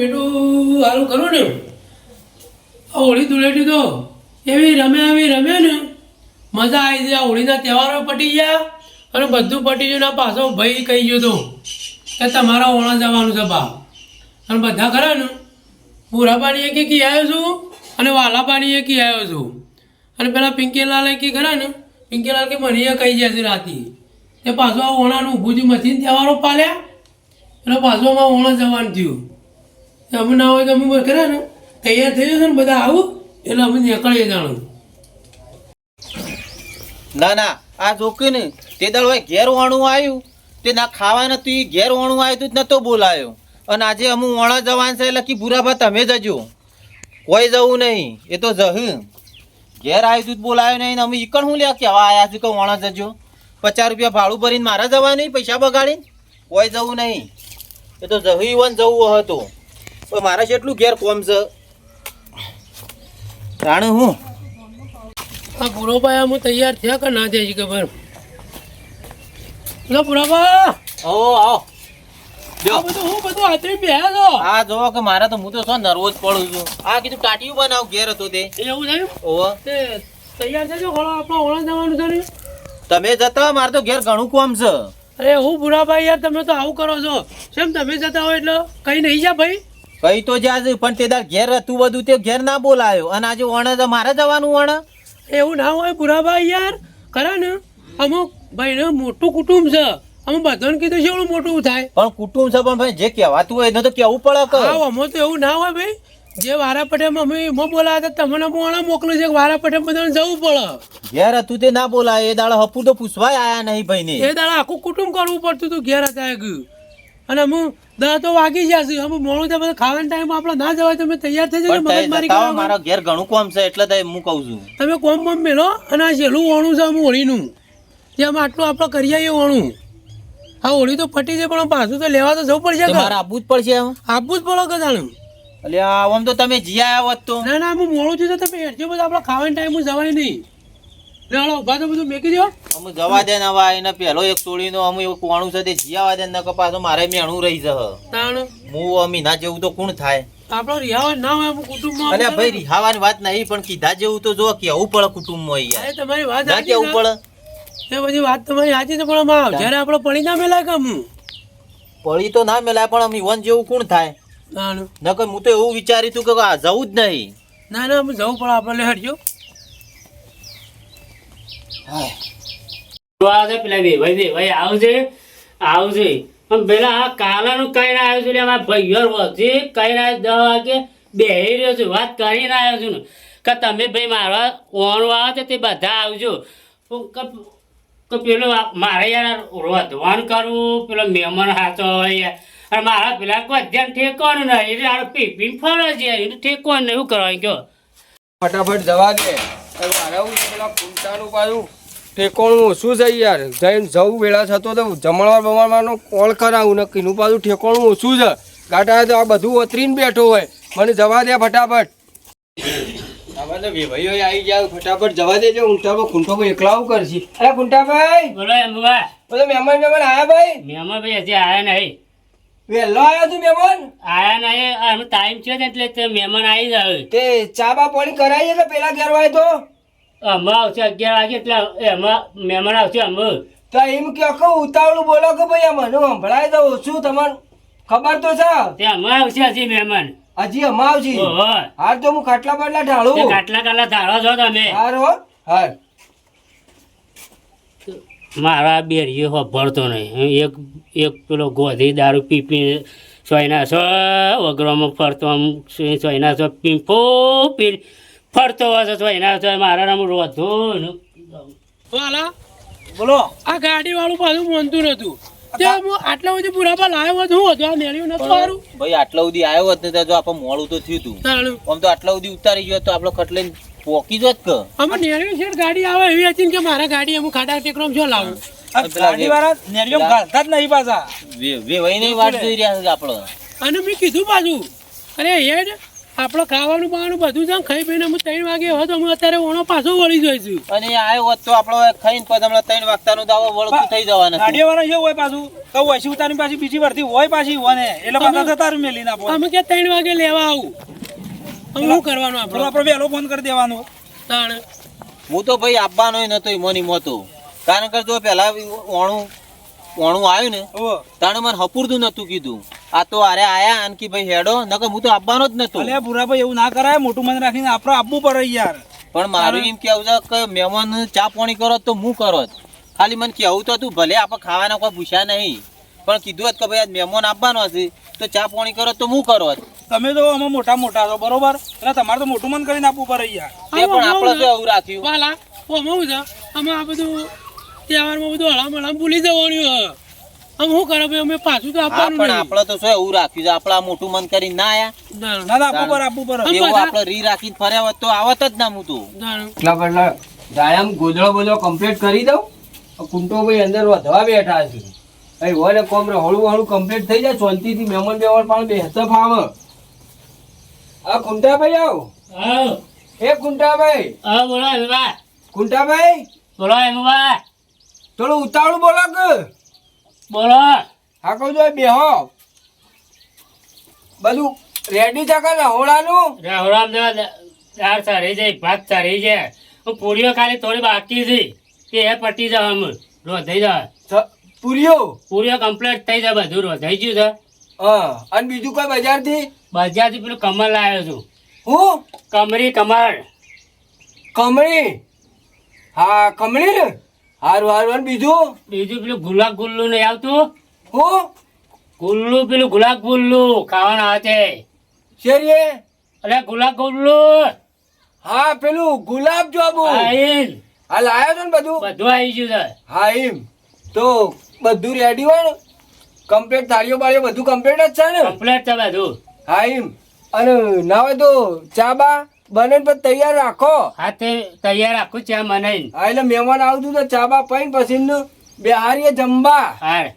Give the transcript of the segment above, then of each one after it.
બેટું હારું કરું ને? આ હોળી ધૂળેટી તો એવી રમે એવી રમે ને. મજા આવી જાય. હોળીના તહેવારો પટી ગયા અને બધું પટી ગયું ને પાછો ભાઈ કહી ગયો તો. કે તમારા ઓણા જવાનું છે બા. અને બધા ખરા ને? પૂરા પાણીએ કે કી આવ્યો છું? અને વાલા પાણીએ કી આવ્યો છું? અને પેલા પિંકીલાલે કે ખરા ને? પિંકીલાલ કે મને કહી જશે રાતી. તે પાછો આ ઓણાનું ઊભું થયું મશીન તહેવારો પાલ્યા. એટલે પાછો અમારે ઓણા જવાનું થયું. તો અમે ના તો અમે ખરા ને તૈયાર થઈ જશે ને બધા આવું, એટલે અમે નીકળીએ જાણું. ના ના, આ જોકે ને તે દાળ હોય ઘેર વણું આવ્યું. તે ના ખાવા નતું એ ઘેર વણું આવ્યું તું નતો બોલાયો. અને આજે અમુ વણા જવાન છે એટલે કે ભૂરાભા તમે જજો કોઈ જવું નહીં. એ તો જહી ઘેર આવ્યું તું બોલાયો નહીં ને અમે ઈકણ હું લ્યા કેવા આવ્યા છું કે વણા જજો પચાસ રૂપિયા ભાડું ભરીને મારા જવા નહીં, પૈસા બગાડીને? કોઈ જવું નહીં. એ તો જહી વન જવું હતું. પણ મારા જેટલું ઘેર કોમ છે. રાણું હું? આ પુરોભાઈ હું તૈયાર થયા કે ના છે ખબર? લો પુરાબા આવો આવો. જો. બધું હું બધું હાથે છો. આ કે મારા તો હું તો શું નર્વસ પડું છું. આ કીધું ટાટિયું બનાવ ઘેર હતો તે. એવું થયું ઓહો તે તૈયાર થજો ઘણો આપણો ઓળા જવાનું છે ને. તમે જતા મારે તો ઘેર ઘણું કોમ છે. અરે હું બુરાભાઈ યાર તમે તો આવું કરો છો. કેમ તમે જતા હોય એટલે? કઈ નહીં જા ભાઈ. કઈ તો જ્યાં છે પણ તે દાર ઘેર હતું બધું તે ઘેર ના બોલાયો. અને આજે વણ તો મારે જવાનું વણ એવું ના હોય પુરાભાઈ યાર. ખરા ને? અમુક ભાઈને મોટું કુટુંબ છે. અમે બધાને કીધું છે એવું મોટું થાય. પણ કુટુંબ છે પણ ભાઈ જે કહેવાતું હોય એને તો કેવું પડે કે હા અમે તો એવું ના હોય ભાઈ. જે વારા પટેમ અમે એમાં બોલાવ્યા હતા તમને પણ મોકલું છે કે વારા પટેમ બધાને જવું પડે. ઘેર હતું તે ના બોલાય. એ દાડા હપુ તો પૂછવાય આયા નહીં ભાઈ ને એ દાડા આખું કુટુંબ કરવું પડતું હતું ઘેર હતા ગયું અને અમે દસ તો વાગી જશે હવે મોડું ત્યાં બધા ખાવાનો ટાઈમ આપણે ના જવાય તમે તૈયાર થઈ જજો મગજ મારી કરો મારા ઘેર ઘણું કોમ છે એટલે હું કહું છું. તમે કોમ કોમ મેલો અને આ છેલ્લું ઓણું છે હું હોળીનું જે અમે આટલું આપણે કરી આવીએ ઓણું. આ હોળી તો ફટી છે પણ પાછું તો લેવા તો જવું પડશે મારે આપવું જ પડશે. આપવું જ પડે કદાણું એટલે આમ તો તમે જીયા હોત તો. ના ના હું મોડું છું તો તમે હેઠજો બધા આપણે ખાવાનો ટાઈમ જવાય નહીં. લે ઊભા તો બધું મેકી દો અમે જવા દે નવા એને પેલો એક ચોળીનો અમે એવું કોણું છે તે જીયાવા દે ન કપાસ મારે મેણું રહી જશે. તાણ. હું અમીના જેવું તો કોણ થાય? આપણો રિહાવ ના હોય અમુક કુટુંબમાં અલ્યા ભાઈ રિહાવાની વાત નહીં પણ કીધા જેવું તો જો કેવું પડે કુટુંબમાં યાર તમારી વાત ના કેવું પડે? એ બધી વાત તમારી સાચી છે પણ આમાં જ્યારે આપણે પડી ના મેલાય કે હું પડી તો ના મેલાય પણ અમી વન જેવું કોણ થાય? નકર હું તો એવું વિચારી છું કે જવું જ નહીં. ના ના અમે જવું પડે આપણે લે હટજો આવજે પેલા વેવાઈ વેવાઈ આવજે આવજે. પણ પેલા આ કાલાનું કઈ ના આવ્યો છે? લે મારા ભાઈઓ વચ્ચે કઈ ના દસ વાગે બેહી રહ્યો છું, વાત કરીને આવ્યો છું કે તમે ભાઈ મારા ઓણું આવે છે તે બધા આવજો. કે- મારે યાર રોધવાન કરવું, પેલો મહેમાન સાચો હોય યાર. અને મારા પેલા કોઈ ધ્યાન ઠેકવાનું નહીં. એટલે આ પીપીને ફરે છે એને ઠેકવાનું એવું કરવાનું કયો ફટાફટ જવા દે. મારે પેલા કુંટાનું પાછું ઠેકોણું ઓછું છે યાર? જઈને જવું વેળા થતો તો જમણવાર બમણવારનો કોલ કરાવું ને કીનું પાછું ઠેકોણું ઓછું છે? ગાટા તો આ બધું ઓતરીને બેઠો હોય. મને જવા દે ફટાફટ. તો વેભાઈઓ આવી ગયા ફટાફટ જવા દેજો. ઊંટામાં ખૂંટો એકલા આવું કરશે. અરે ખૂંટાભાઈ બોલો એમ બાબા બોલો મહેમાન મહેમાન આયા ભાઈ? મહેમાન ભાઈ હજી આયા નહીં. વહેલો આવ્યો તું મહેમાન? આયા નહીં. આનો ટાઈમ છે ને એટલે તે મહેમાન આવી જાય તે ચા બા પાણી કરાવીએ કે પેલા ઘેર હોય તો? અમે આવશે અગિયાર વાગે એટલે એમાં મહેમાન આવશે અમે તો એમ કે કહું ઉતાવળું બોલો કે ભાઈ મને સંભળાય તો ઓછું તમારે? ખબર તો છે? તે અમે આવશે હજી મહેમાન. હજી ઓહો હાર તો હું ખાટલા બાટલા ઢાળું. કાટલા કાટલા ધારો છો તમે. હાર હો. હાર મારા બેરીએ ભરતો નહીં. એક એક પેલો ગોધી દારૂ પી પી સોયના સો વગરોમાં ફરતો સોયના સો પીંફો પી ફરતો હશે એના તો મારા નામ વધુ વાલા બોલો. આ ગાડી વાળું પાછું મોનતું નતું. તે આટલા સુધી પુરાપા લાવ્યો હતો હું હતું આ મેળ્યું નતું સારું ભાઈ આટલા સુધી આવ્યો હોત ને તો આપણે મોડું તો થયું હતું આમ તો આટલા સુધી ઉતારી ગયો તો આપણો ખટ પોકી જોત કે? અમે નેળવી શેઠ ગાડી આવે એવી હતી કે મારા ગાડી અમુક ખાડા ટેકરામ શું લાવું. વે- વેવાઈને વાટ જોઈ રહ્યા છે આપણો અને મેં કીધું પાછું અરે હેડ આપણે ખાવાનું બાવાનું બધું છે ખાઈ પીને અમે ત્રણ વાગે હોય તો અમે અત્યારે ઓણો પાછો વળી જઈશું. અને આ આયો હોત તો આપણો ખાઈને પછી હમણાં ત્રણ વાગતાનું દાવો વળતું થઈ જવાના છે. ગાડીઓ વાળા શું હોય પાછું તો ઓછી ઉતારી પાછી બીજી વરથી હોય પાછી હોય ને એટલે પાછા જતા મેલી ના અમે કે ત્રણ વાગે લેવા આવું? અમે શું કરવાનું પેલો આપણે આપણે વહેલો ફોન કરી દેવાનો. તાણ. હું તો ભાઈ આપવાનો નતો મોની મોતો કારણ કે જો પેલા ઓણું ઓણું આવ્યું ને તાણે મને હપુરતું નતું કીધું. આ તો અરે આયા આન ભાઈ હેડો નકર હું તો આપવાનો જ નતો. અલે ભૂરાભાઈ એવું ના કરાય મોટું મન રાખીને આપણે આપવું પડે યાર. પણ મારું એમ કેવું છે કે મહેમાન ચા પાણી કરો તો હું કરો જ. ખાલી મને કેવું તો હતું ભલે આપણે ખાવાના કોઈ પૂછ્યા નહીં પણ કીધું હતું કે ભાઈ આજ મહેમાન આપવાનો હશે તો ચા પાણી કરો તો હું કરો જ. તમે તો અમે મોટા મોટા છો બરોબર? એટલે તમારે તો મોટું મન કરીને આપવું પડે યાર. તે પણ આપણે તો એવું રાખ્યું. વાલા ઓ હું છે. અમે આ બધું તહેવારમાં બધું હળામ હળામ ભૂલી જવાનું હે અમે શું કરે ભાઈ? અમે પાછું તો આપવાનું પણ આપણે તો શું એવું રાખ્યું છે? આપણે આ મોટું મન કરીને ના આયા? ના, ના. ના આપવું પડે આપવું પડે એવું આપણે રી રાખીને ફર્યા હોત તો આવત જ ના હું તો એટલા પટલા ડાયમ ગોદડો બોદડો કમ્પ્લીટ કરી દઉં. કુંટો ભાઈ અંદર વધવા બેઠા છે. અહીં હોય ને કોમ હળું હળું કમ્પ્લીટ થઈ જાય શાંતિથી મહેમાન બેમાન પણ બેસતા ફાવે. આ કુંટાભાઈ આવો. એ કુંટાભાઈ. આવ બોલો કુંટાભાઈ? બોલો એમબા થોડું ઉતાવળું બોલો કે. બોલો. હા કહું છો બેહો. બધું રેડી છે કે રાહુરામ દેવા દાળ સારી જાય ભાત સારી જાય હું પૂરીઓ ખાલી થોડી બાકી છે. કે એ પટી જાવ અમે રોધાઈ જાવ પૂરીઓ? પૂરીઓ કમ્પ્લીટ થઈ જાય બધું રોધાઈ ગયું છે. હા અને બીજું કોઈ બજારથી? બજારથી પેલું કમર લાવ્યો છું. હું? કમરી કમર કમળી? હા કમળી? ને હારું હારું બીજું? બીજું પેલું ગુલાબ ગુલ્લું નહીં આવતું? હું? ગુલ્લું પેલું ગુલાબ ગુલ્લું ખાવાના આવે છે. શેરીએ? અરે ગુલાબ ગુલ્લું. હા પેલું ગુલાબ જાંબુ. આઈન હા લાયો છો ને બધું? બધું આવી ગયું છે. હા એમ. તો બધું રેડી હોય ને? કમ્પ્લેટ થાળીઓ બાળીઓ બધું કમ્પ્લેટ જ છે ને? કમ્પ્લેટ છે બધું. હા એમ. અને ના હોય તો ચા બા? બને પછી તૈયાર રાખો. હા તે તૈયાર રાખું ચા મને હા એટલે મહેમાન આવતું તો ચા બા પૈન પછી બિહારીએ જમવા. હા.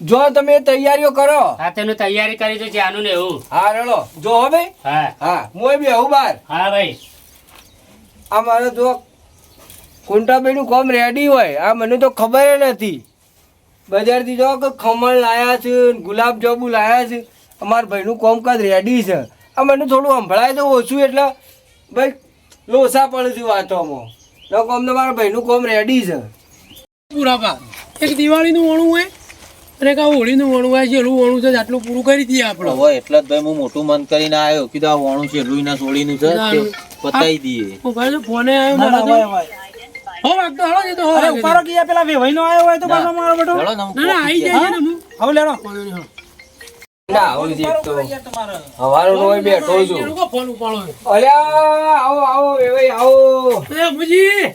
જો તમે તૈયારીઓ કરો. હા તેનું તૈયારી કરી દો ચાનું ને એવું. હા રડો. જો હો ભાઈ. હા. હા મોય બી આવું બાર. હા ભાઈ. આ મારો જો કુંટાભાઈ નું કોમ રેડી હોય આ મને તો ખબર નથી. બજારથી જો કે ખમણ લાયા છે ગુલાબ જાંબુ લાયા છે. અમારા ભાઈનું કદ રેડી છે. આ મને થોડું સંભળાય તો ઓછું એટલે ભાઈ લોસા પડે છે વાતોમાં. તો કોમ તો મારા ભાઈનું કોમ રેડી છે. પૂરાપા એક દિવાળીનું વણું હોય અને કા આ હોળીનું વણું હોય જેટલું વણું છે આટલું પૂરું કરી દઈએ આપણે. હવે એટલે જ ભાઈ હું મોટું મન કરીને આવ્યો કીધું આ વણું છે એટલું ના સોળીનું છે પતાઈ દઈએ. ભાઈ ફોને આવ્યો મારા હો વાગતો હળો હો અરે યાર પેલા આવ્યો હોય તો પાછો મારો બેટો. ને ના આવી જાય હવે લેડો. ના આવું છે તો. હવારો હોય બેઠો છું. ફોન ઉપાડો અલ્યા આવો આવો એ આવો. એ અબુજી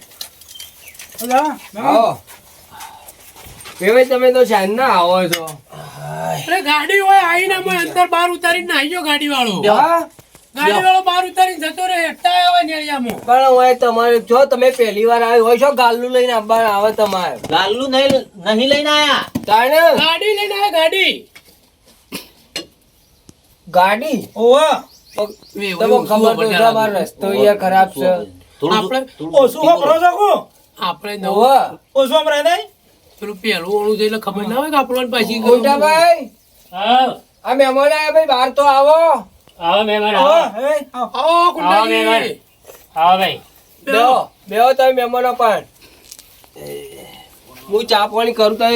હવે હા, આવો. એ તમે તો શાન ના આવો છો. અરે ગાડી હોય આવીને અમે અંદર બહાર ઉતારીને ગયો ગાડી વાળો હા? ગાડી વાળો બહાર ઉતારીને જતો રહે એકતા આવે નેળિયામાં પણ હવે તમારે જો તમે પહેલી વાર આવ્યો હોય છો ગાલ્લું લઈને આવે તમારે? લાલુ નહીં નહીં લઈને આયા? તાણે? ગાડી લઈને આયા ગાડી. ગાડી ઓહો. તમને ખબર તો મારો રસ્તો અહીંયા ખરાબ છે. આપણે ઓછું વાપરો છો કો આપણે નવું ઓછું વાપરાય નહીં? પેલું પહેલું ઓણું છે એટલે ખબર ના હોય કે આપણને પાછી મોટાભાઈ આવ આ મહેમાન આયા ભાઈ બહાર તો આવો. આવો મહેમાન આવો હે, આવો. આવો મહેમાન. આવો ભાઈ. બેહો બેહો તમે મહેમાનો પણ. હું ચા પાણી કરું તો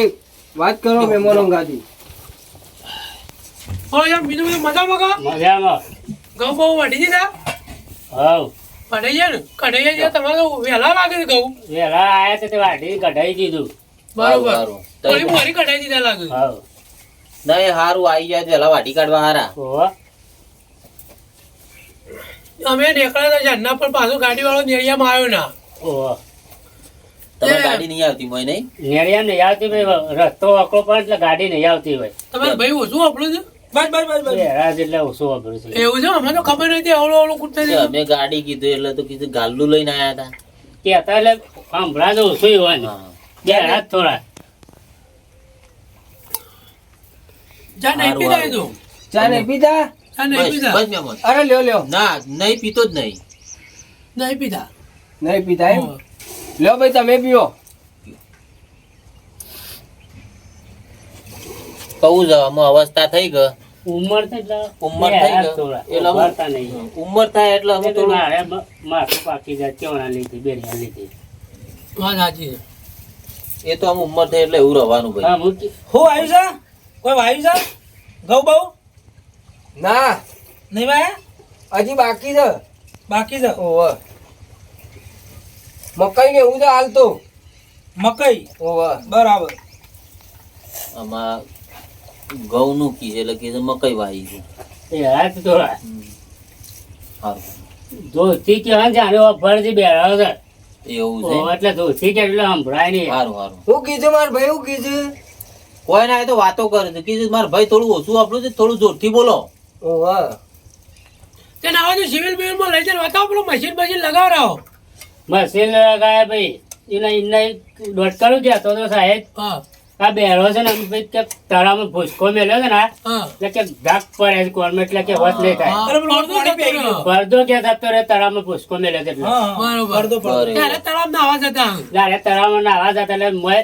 વાત કરો મહેમાનો ગાદી હો યાર બીજું બધું મજામાં કા? મજામાં. ઘઉં બહુ વઢી દીધા હવ. કઢાઈ ગયા ને? કઢાઈ ગયા તમારે તો વહેલા લાગે છે ઘઉં. વેલા આયા છે તે વાઢી કઢાઈ દીધું. બરોબર. થોડી મોરી કઢાઈ દીધા લાગે હવ. નહીં હારું આવી જાય પેલા વાટી કાઢવા હારા. અમે નીકળ્યા હતા જાનના પણ પાછો ગાડી વાળો નેરિયામાં આવ્યો ના. ઓહો તમે ગાડી નહીં આવતી મોય નહીં? નેળિયા નહીં આવતી ભાઈ રસ્તો અકળો પડે એટલે ગાડી નહીં આવતી હોય. તમારે ભાઈ ઓછું આપણું છે? બસ બસ બસ બસ વેરા એટલે ઓછું વાપરું છે એવું છે? અમને ખબર નથી અવળો અવળો કૂદતા તે અમે ગાડી કીધું એટલે તો કીધું ગાલ્લું લઈને આયા હતા. કે હતા એટલે સંભળા તો ઓછું હોય બે હાથ થોડા. જા નહીં પી જાય ચા નહીં પીતા આ નહીં બસ પીધા? બસ મહેમાન અરે લ્યો લ્યો. ના નહીં પીતો જ નહીં. નહીં પીધા? નહીં પીતા એમ? લ્યો ભાઈ તમે પીઓ. કહું છે અવસ્થા થઈ ગઈ. ઉંમર તો ઉંમર નહીં ઉંમર થાય એટલે અમે થોડું મારે માથું પાકી જાય કેવડા લીધી બેરિયા લીધી. વાત સાચી એ તો આમ ઉંમર થાય એટલે એવું રહેવાનું ભાઈ. હું આવ્યું છે કોઈ વાયુ છે ગૌ બહુ? ના. નહીં ભાઈ હજી બાકી છે. બાકી છે? ઓ મકાઈ ને એવું છે હાલ તો. મકઈ? ઓવે. બરાબર. આમાં ઘઉં નું કી છે એટલે કીધું છે મકઈ વાવી છે. એ હાથ થોડા સારું ધોતી કહેવાય ને જાણે ફરજી બેઠા છે એવું છે? એટલે ધોતી કે એટલે સંભળાય નહીં. સારું સારું હું કીધું માર ભાઈ હું કીધું કોઈ ના તો વાતો કરે છે. કીધું માર ભાઈ થોડું ઓછું આપણું છે થોડું જોરથી બોલો. ઓવે તે નાવાનું સિવિલ બિવિલમાં લઈ જઈને બતાવો પેલું મશીન મશીન લગાવરાવો મશીન લગાવ્યા ભાઈ. એના એના દોઢ કરું જતો તો સાહેબ. હા. આ બેરો છે ને આમ ભાઈ કે તળાવમાં ભૂસકો મેલ્યો છે ને હા. એટલે કે ધાક પડે છે કોર્મ એટલે કે વત નહીં થાય. હા, પડદો પાણી જતો પી રહ્યો. પડદો કે થતો રહે તળાવમાં ભૂસકો મેલ્યો છે એટલે. ત્યારે તળાવ નાવા જતા જ્યારે તળાવમાં નાવા જતા એટલે મેં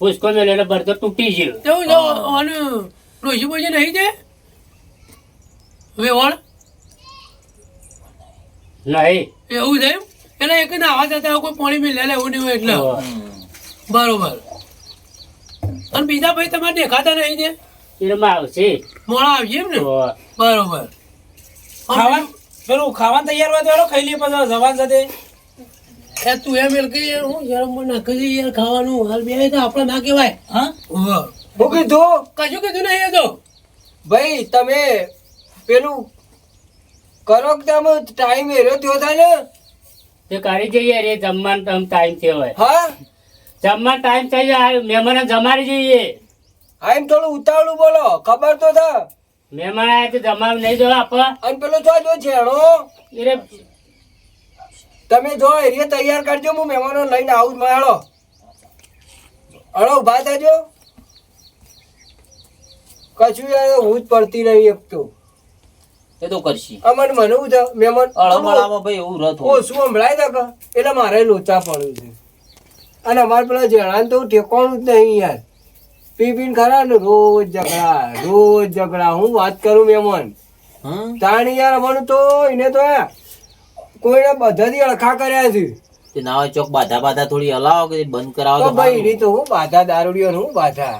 ભૂસકો મેલ્યો એટલે બરતો તૂટી ગયો. તેવું જો અને ડોશી નહીં છે? વેવણ નહીં. એવું છે એટલે એક નાવા જતા કોઈ પાણી મેં લે એવું નહીં એટલે. બરોબર. અને બીજા ભાઈ તમારે દેખાતા નહીં છે એમાં આવશે. મોડા આવશે એમ ને બરોબર. ખાવાનું પેલું ખાવાનું તૈયાર હોય તો એનો ખાઈ લઈએ પછી જવાન સાથે. એ તું એમ એલ કે હું શરમમાં નાખી યાર ખાવાનું. હાલ બે તો આપણે ના કહેવાય. હા? હું કીધું? કશું કીધું નહીં એ તો. ભાઈ તમે પેલું કરો કે તમે? ટાઈમ એરો થયો થાય ને તે કરી જઈએ રે જમવાનો ટાઈમ થયો હોય. હા? જમવાનો ટાઈમ થઈ જાય મહેમાનો જમાડી જઈએ હા એમ થોડું ઉતાવળું બોલો. ખબર તો થા મહેમાન આયા તો જમાવ નહીં જો આપ. અને પેલો જો જો છેડો. એટલે તમે જો એરિયા તૈયાર કરજો હું મહેમાનો લઈને આવું જ માળો હળો ઊભા થજો કશું યાર હું જ પડતી નહીં એક તો. એ તો કરશી. અમને મને હું મહેમાન. અળમળામાં ભાઈ એવું રથ ઓ શું સંભળાય તા એટલે મારે લોચા પડ્યું છે. અને અમારે પેલા જણાને તો ઠેકવાનું જ નહીં યાર. પી પીને ખરા ને રોજ ઝઘડા રોજ ઝઘડા. હું વાત કરું મેમન. હમ તાણી યાર અમારું તો એને તો હે, કોઈને બધાથી અળખા કર્યા છે. તે ના હોય ચોક બાધા બાધા થોડી હલાવો કે બંધ કરાવો તો તો ભાઈ. એની તો હું બાધા દારૂડિયો હું બાધા.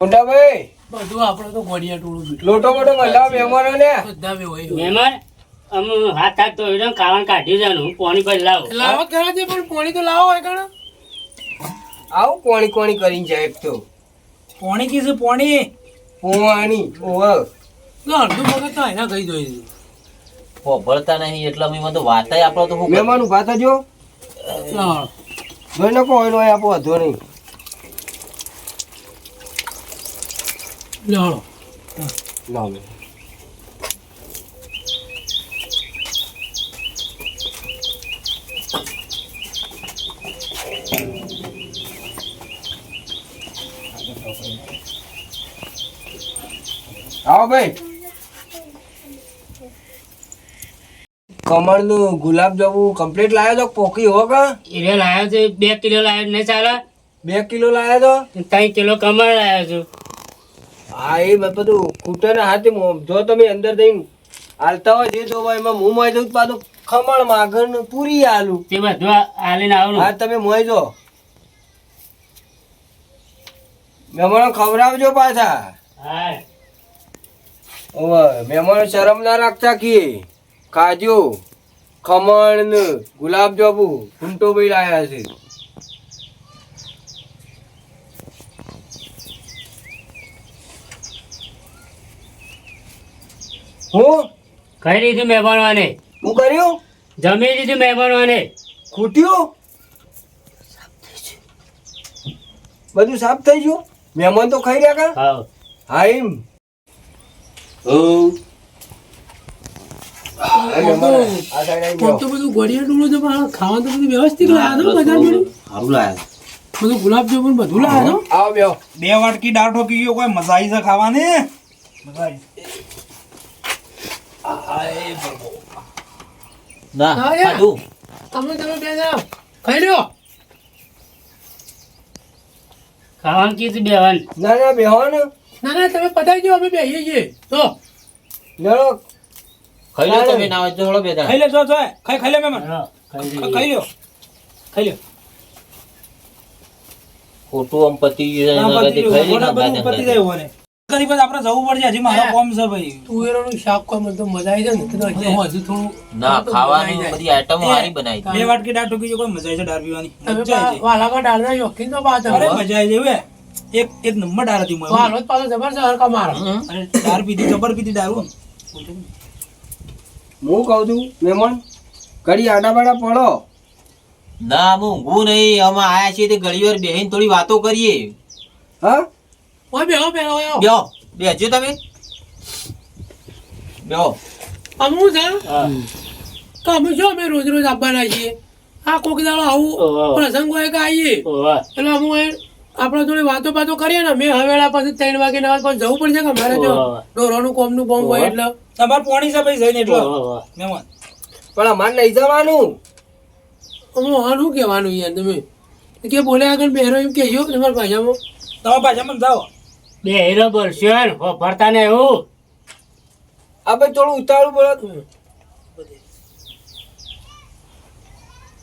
મોટાભાઈ બધું આપણે તો ગોડિયા ટોળું લોટો મોટો મલાવ મહેમાનો ને બધા બે હોય. મહેમાન આમ હાથ હાથ ધોઈને કારણ કાઢી જવાનું પાણી પર લાવો. લાવો ખરા છે પણ પાણી તો લાવો હોય કાણે આવું કોણી કોણી કરીને જાય તો. પોણી કીધું પોણી? પોવાની ઓહ ના અડધું મગજ તો એના કહી જોઈ દીધું હોભળતા નહીં એટલે મેં તો વાત આપણો તો હું મહેમાનું ભાત જો. જોઈ નાખો એનો આપો વાંધો નહીં. લાવો. લાવ આવો ભાઈ. કમળનું ગુલાબ જાંબુ કમ્પ્લીટ લાવ્યો તો પોકી હો કા? લાવ્યો છે. બે કિલો લાવ્યો નહીં ચાલે. બે કિલો લાવ્યો તો ત્રણ કિલો કમળ લાવ્યો છું. હા એ બધું કૂટરના હાથે જો તમે અંદર જઈને હાલતા હોય જે જોવા એમાં હું મોઈ જઉં પાછું ખમણ માગણ પૂરી આલુ. તે બધું આલીને હા આવવાનું તમે મોઈ જો. હમણાં ખવડાવજો પાછા. હા. મહેમાનો શરમ ના રાખતા કે? કાજુ ખમણ ને ગુલાબ જાંબુ ફૂંટો ભાઈ લાયા છે. હું? કઈ દીધું મહેમાનોને હું કર્યું? જમી દીધું મહેમાનોને ખૂટ્યું? બધું સાફ થઈ ગયું? મહેમાન તો ખાઈ રહ્યા કા? હા. હા એમ આ મહેમાન, આ side આઈ આમ જાઓ. તો બધું ગોળિયા ટોળું છે ખાવાનું તો બધું વ્યવસ્થિત લાવ્યા છો બજારમાંથી? સારું લાયા. બધું ગુલાબ જાંબુ બધું લાવ્યા આવો બેહો. બે વાટકી દાળ ઠોકી ગયો કોઈ મજા આવી છે ખાવાની? મજા આવી ના ખાધું. અમે તમે બે જણા ખાઈ લ્યો. ખાવાનું કીધું બેવાન ના ના બેહો ને ના ના તમે પતાવી દો અમે બેસીએ છીએ. તો. લડો ખાઈ લો તમે ના હોય તો થોડો બે દાડા. ખાઈ લે જો જો ખાઈ ખાઈ લે મેમન ખાઈ લો. ખાઈ લ્યો ખાઈ લ્યો ખોટું આમ પતી ગયું પતી ગયું. ઓને. કદી પછી આપણે જવું પડશે હજી મારો કોમ છે ભાઈ. તુવેરોનું શાક કોઈ મને તો મજા આવી જાય ને તો હજી થોડું ના ખાવાનું બધી આઈટમો સારી બનાવી બે વાટકી દાળ ઠોકી જો કોઈ મજા આવી છે દાળ પીવાની. વાલામાં ડાળના શોખીન તો પાછા. અરે મજા આવી જાય. એક એક નંબર ડાર હતી. વાલો જ પાછો જબરજસ્ત હરકા માર. અને ડાર પીધી જબર પીધી દાળ હું. કહું છું મહેમાન ઘડી આડા બાડા પડો. ના હું નહીં. અમે આયા છીએ તે ઘડી વાર બેહીને થોડી વાતો કરીએ. હા? ઓય બેહો બેહો બેહો. બેહો બેસજો તમે. બેહો. અમુ છે? હા. અમે જો અમે રોજ રોજ આવવાના છીએ? આ કોક દાડો આવું પ્રસંગ હોય કે આવીએ. એટલે અમે આપણે થોડી વાતો બાતો કરીએ ને મેં હવેળા પછી ત્રણ વાગે ના પણ જવું પડશે કે મારે જો. ઢોરોનું કોમનું બોમ્બ હોય એટલે. તમારે પોણી છે ભાઈ જઈને એટલે. મહેમાન. પણ અમારે લઈ જવાનું. હું આનું કહેવાનું યાર તમે કે બોલે આગળ બેરો એમ કહેજો તમારા ભાષામાં તમારા પાછા મને જાઓ. બે હીરો બોલશો ને હો. ભરતા ને એવું આ ભાઈ થોડું ઉતાવળું બોલો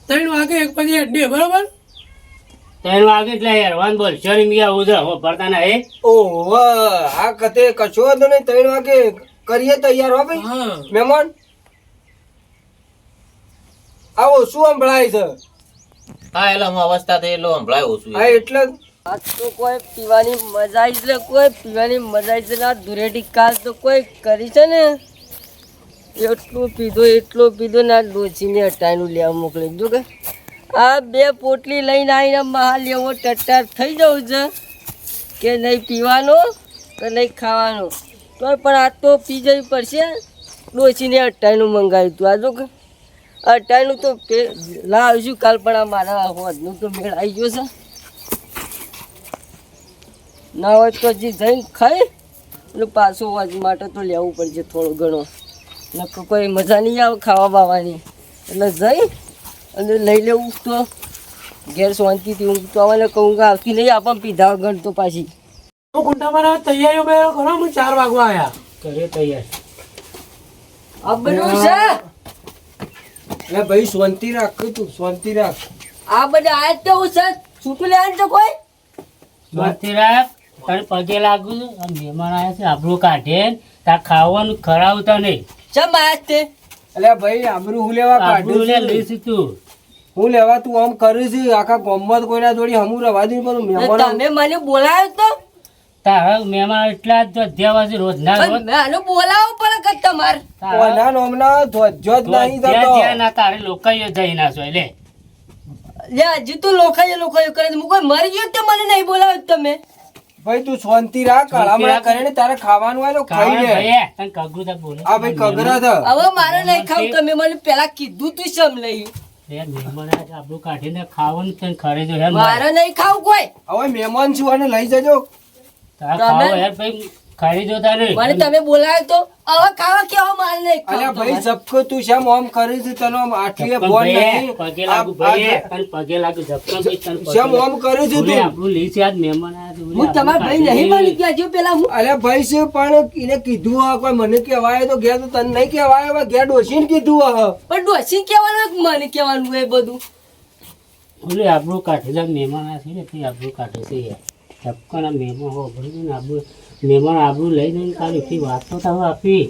ત્રણ વાગે એક પછી અડ્ડે બરાબર? ત્રણ વાગે એટલે હેરવાન બોલ ને મિયા ઉધર હો ભરતા ને એ ઓહો આ કતે કશો હતો નહીં ત્રણ વાગે કરીએ તૈયાર હો ભાઈ? મહેમાન? આવો શું સંભળાય છે? હા એટલે હું અવસ્થા થઈ એટલે સંભળાય છું. હા એટલે આજ તો કોઈ પીવાની મજા આવી છે કોઈ પીવાની મજા આવી છે ને આ ધૂળેટી કાલ તો કોઈ કરી છે ને? એટલું પીધો એટલો પીધો ને આ ડોસીને હટાઈનું લેવા મોકલી જો કે. આ બે પોટલી લઈને આવીને મહાલ એવો ટટ્ટાર થઈ જવું છે. કે નહીં પીવાનો, કે નહીં ખાવાનો. તોય પણ આ તો પી જવી પડશે. ડોસીને અટાઈનું મંગાવ્યું હતું આ જો કે અટાઈનું તો લાવીશું. કાલ પણ આ મારા હોદનું તો મેળ આવી ગયો છે. ના હોય તો હજી જઈને ખાઈ. એટલે પાછું અવાજ માટે તો લેવું પડશે થોડું ઘણું. નકર કોઈ મજા નહીં આવે ખાવા બાવાની. એટલે જઈ. અને લઈ લેવું તો ઘેર શાંતિથી ઊંઘ તો આવવાને કહું કે આવતી નહીં આપણ પીધા ગણ તો પાછી. હું ગુંડામાં તૈયારીઓ બે કરો હું ચાર વાગવા આવ્યા કરે તૈયાર. આ બધું છે? એટલે ભાઈ શાંતિ રાખ તું શાંતિ રાખ. આ બધા આ જ કેવું છે છૂટું લેવાનું છે કોઈ? શાંતિ રાખ. તારે પગે લાગુ છું. મહેમાન આવ્યા છે આબરૂ કાઢે ને. તાર ખાવાનું ખરાવતા નહીં. ચમ આજ તે? એટલે ભાઈ આબરૂ હું લેવા કાઢું લે લઈશ તું. હું લેવા તું આમ કરું છે આખા ગામમાં તો કોઈના જોડી હમું રવા દઉં પણ તમે મને બોલાવ્યો તો? તારા મહેમાન એટલા જ અધ્યાવાસી રોજ ના રોજ પણ આને બોલાવવો કે તમારે? તારા નોમના ધ્વજો જ નહીં થતો. ના તારે લોકાઈઓ જઈ ના છો લે. લે હજી તો લોખાય લોખાય કરે હું કોઈ મરી ગયો તો મને નહીં બોલાવ્યો તમે? ભાઈ તું શાંતિ રાખ. રાખ. કરે ને તારે ખાવાનું હોય તો ખાઈ લે. તને કગરું બોલે. આ ભાઈ કગરા છે હવે મારે નહીં ખાવ તમે મને પેલા કીધું તું સમ લઈ લે, મહેમાન કાઢીને ખાવાનું તને ખરે જો હેર મારે નહીં ખાવ કોઈ. હવે મહેમાન છું અને લઈ જજો. તારે ભાઈ ખરી જોતા નહીં મને તમે બોલાવ્યો તો હવે ખાવા કેવો નહીં અલ્યા ખાવ ભાઈ ઝપકો તું શેમ ઓમ કરી દી તને આટલી બોલ નહીં. પગે લાગુ ભાઈ, આ- તને પગે લાગુ ઝપકન ભાઈ, તને પગે શેમ ઓમ કરી દી તું? આપણું લીસ યાદ મહેમાન આયા છે, હું તમાર ભાઈ નહીં. મળી ગયા જો પેલા હું અરે ભાઈ છે પણ એને કીધું આ કોઈ મને કહેવાય તો ગયા તો તને નહીં કહેવાય હવે ગયા ડોશીને કીધું હા પણ ડોસી કહેવાનું કે મને કહેવાનું એ બધું. ઓલે આપણું કાઢેલા મહેમાન આયા છે ને તે આપણું કાઢે છે યાર. ઝપકન મહેમાન હો, ને, આપણું મહેમાન આપણું લઈ લઈને કાલે એટલી વાત તો તમે આપી.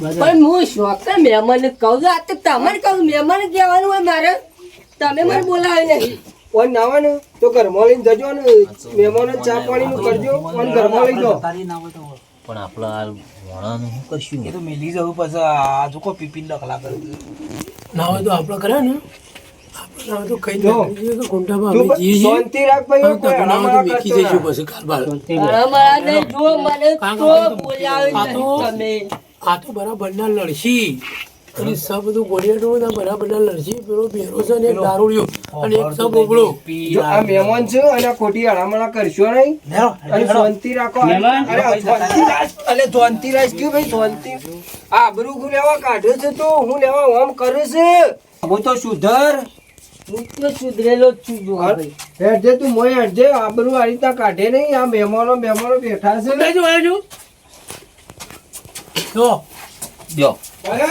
પણ હું શોખ મહેમાન કહું છું આ તો તમારે કહું મહેમાન કહેવાનું હોય મારે. તમે મને બોલાવે નહીં. ઓન નાવાનું તો ઘરમાં લઈને જજો ને મહેમાનો ચા પાણી નું કરજો ઓન ઘરમાં લઈ જાઓ. તારી ના હોય તો પણ આપણે આ વણાનું શું કરશું? એ તો મેલી જવું પછી આ જો કોઈ પીપીને ડકલા કરે. ના હોય તો આપણે કરે ને? બાર આ તો- નહીં તમે. આ તો બરાબર ના લડશી. અને સબ બધું ગોળિયાટો બરાબર ના લડશી. પેલો બેરો છે ને દારૂડિયો. અને એક છે બોબડો આ મહેમાન છે અને ખોટી હરામણા કરશો નહીં. અને શાંતિ રાખો. અરે શાંતિ રાજ અલે શાંતિ રાખ. કે ભાઈ શાંતિ? આબરૂ હું લેવા કાઢે છે તો? હું લેવા ઓમ કરું છે? હું તો સુધર હું તો સુધરેલો જ છું જો હેડજે તું મોય હેડજે. આબરૂ આ રીતના કાઢે નહીં. આ મહેમાનો મહેમાનો બેઠા છે બેજો આવજો જો જો. અરે,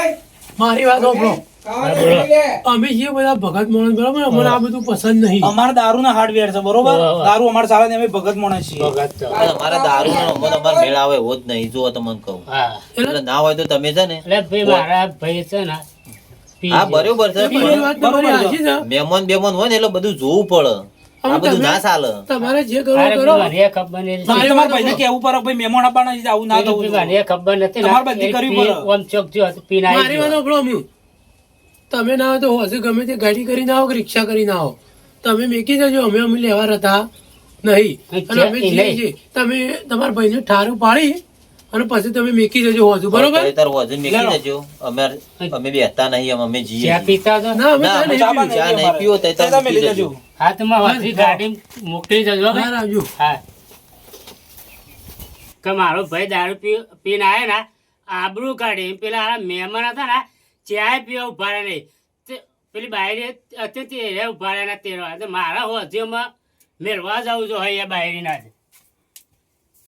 મારી વાત સાંભળો. ખાવાનું લઈ લે. અમે જે બધા ભગત માણસ બરાબર? અમને આ બધું પસંદ નહીં. અમારે દારૂ ના હાર્ડવેર છે બરોબર. દારૂ અમારે ચાલે અમે ભગત માણસ છીએ. અમારા તમારા દારૂ નો તમારે મેળ આવે એવો જ નહીં. જો તમને કહું. એટલે ના હોય તો તમે છે ને એટલે ભાઈ મારા ભાઈ છે ને હા બરોબર છે મહેમાન બેમાન હોય ને એટલે બધું જોવું પડે. આ બધું તમે- ના ચાલે. તમારે જે કરવું કરો. પેલી ખબર નથી. મારી ભાઈને કેવું પડે ભાઈ મહેમાન આપવાના છે આવું ના થવું મને ખબર નથી. તમારે બધી કરવી પડે. ઓમ ચોક થયો હતો, મારી વાત ગયો. તમે ના હોય તો હોશે ગમે તે ગાડી કરીને આવો કે રિક્ષા કરીને આવો. તમે મેકી જજો અમે અમે લેવા હતા નહીં. અને અમે જઈએ છીએ. તમે તમારા ભાઈને ઠારું પાડી અને પછી તમે મેકી જજો હોજુ બરોબર? તાર વજન મેકી દેજો અમે અમે બેસતા નહીં અમે જીએ ચા પીતા તો ના અમે ચા નહીં પીવો તો તમે મૂકી જજો. હાથમાં તો ગાડી મોકલી જજો હો રાજુ હા કે મારો ભાઈ દારૂ પી પીને આવ્યો ને આબરૂ કાઢી પેલા આ મહેમાન હતા ને ચાય પીવા ઊભા રહ્યા નહીં. પેલી બાયરી હતી તે રે ઊભા રહ્યા તેરવા મારા હોજીમાં મેળવા જાવ જો હૈયા બાયરી ના